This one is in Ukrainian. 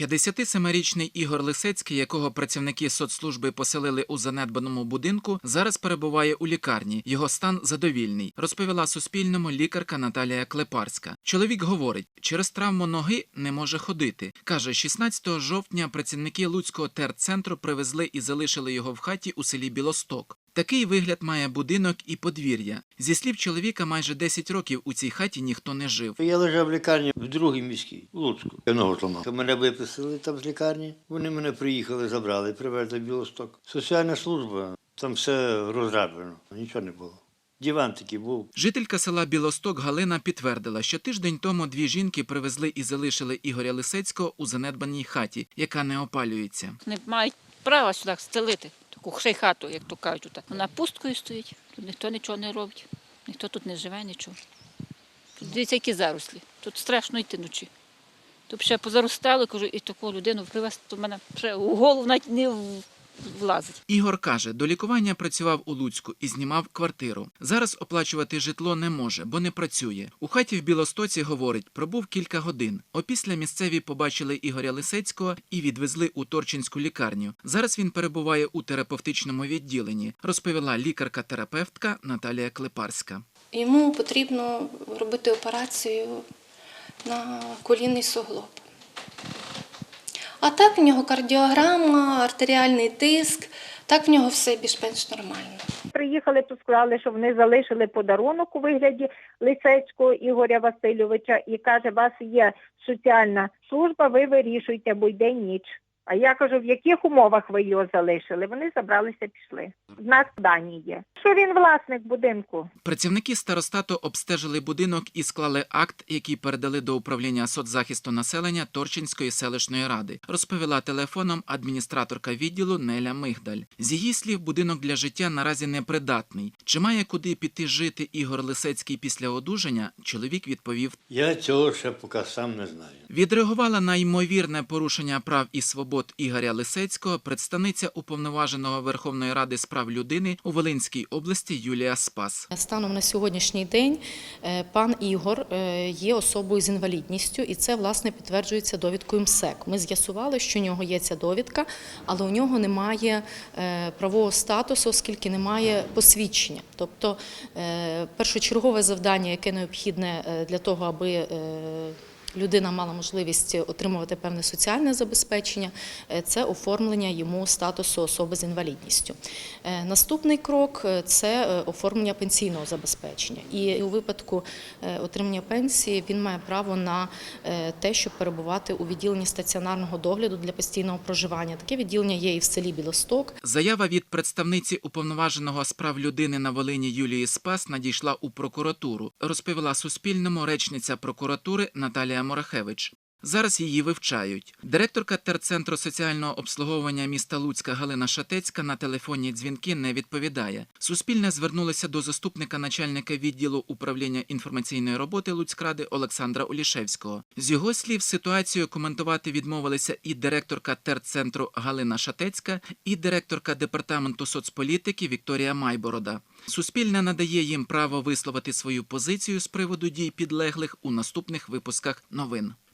57-річний Ігор Лисецький, якого працівники соцслужби поселили у занедбаному будинку, зараз перебуває у лікарні. Його стан задовільний, розповіла Суспільному лікарка Наталія Клепарська. Чоловік говорить, через травму ноги не може ходити. Каже, 16 жовтня працівники Луцького терцентру привезли і залишили його в хаті у селі Білосток. Такий вигляд має будинок і подвір'я. Зі слів чоловіка, майже 10 років у цій хаті ніхто не жив. Я лежав в лікарні в другій міській, в Луцьку. Я ногу зламав. Мене виписали там з лікарні. Вони мене приїхали, забрали, привезли в Білосток. Соціальна служба, там все розраджено, нічого не було. Диван такий був. Жителька села Білосток Галина підтвердила, що тиждень тому дві жінки привезли і залишили Ігоря Лисецького у занедбаній хаті, яка не опалюється. Не мають права сюди стелити хай хату, як то кажуть. тут. Вона пусткою стоїть, тут ніхто нічого не робить, ніхто тут не живе, нічого. Тут дивіться, які зарослі. Тут страшно йти ночі. Тут ще позаростало, кажу, і таку людину привезти, то в мене ще у голову навіть не влазить. Ігор каже, до лікування працював у Луцьку і знімав квартиру. Зараз оплачувати житло не може, бо не працює. У хаті в Білостоці говорить, пробув кілька годин. Опісля місцеві побачили Ігоря Лисецького і відвезли у Торчинську лікарню. Зараз він перебуває у терапевтичному відділенні, розповіла лікарка-терапевтка Наталія Клепарська. Йому потрібно робити операцію на колінний суглоб. А так в нього кардіограма, артеріальний тиск, так в нього все більш-менш нормально. Приїхали, то сказали, що вони залишили подарунок у вигляді Лисецького Ігоря Васильовича і каже, у вас є соціальна служба, ви вирішуєте, бо йде ніч. А я кажу, в яких умовах ви його залишили? Вони забралися, пішли. В нас дані є. Що він власник будинку? Працівники старостату обстежили будинок і склали акт, який передали до управління соцзахисту населення Торчинської селищної ради, розповіла телефоном адміністраторка відділу Неля Мигдаль. З її слів, будинок для життя наразі непридатний. Чи має куди піти жити Ігор Лисецький після одужання? Чоловік відповів Я цього ще поки сам не знаю. Відреагувала на ймовірне порушення прав і свобод Ігоря Лисецького представниця уповноваженого Верховної Ради з прав людини у Волинській області Юлія Спас. Станом на сьогоднішній день е, пан Ігор е, є особою з інвалідністю, і це власне підтверджується довідкою МСЕК. Ми з'ясували, що у нього є ця довідка, але у нього немає е, правового статусу, оскільки немає посвідчення. Тобто першочергове завдання, яке необхідне для того, аби Людина мала можливість отримувати певне соціальне забезпечення, е, це оформлення йому статусу особи з інвалідністю. Е, Наступний крок е, це оформлення пенсійного забезпечення. І у випадку отримання пенсії він має право на те, щоб перебувати у відділенні стаціонарного догляду для постійного проживання. Таке відділення є і в селі Білосток. Заява від представниці уповноваженого з прав людини на Волині Юлії Спас надійшла у прокуратуру, розповіла Суспільному речниця прокуратури Наталія Морахевич. Зараз її вивчають. Директорка терцентру соціального обслуговування міста Луцька Галина Шатецька на телефонні дзвінки не відповідає. Суспільне звернулося до заступника начальника відділу управління інформаційної роботи Луцькради Олександра Олішевського. З його слів, ситуацію коментувати відмовилися і директорка терцентру Галина Шатецька, і директорка департаменту соцполітики Вікторія Майборода. Суспільне надає їм право висловити свою позицію з приводу дій підлеглих у наступних випусках новин.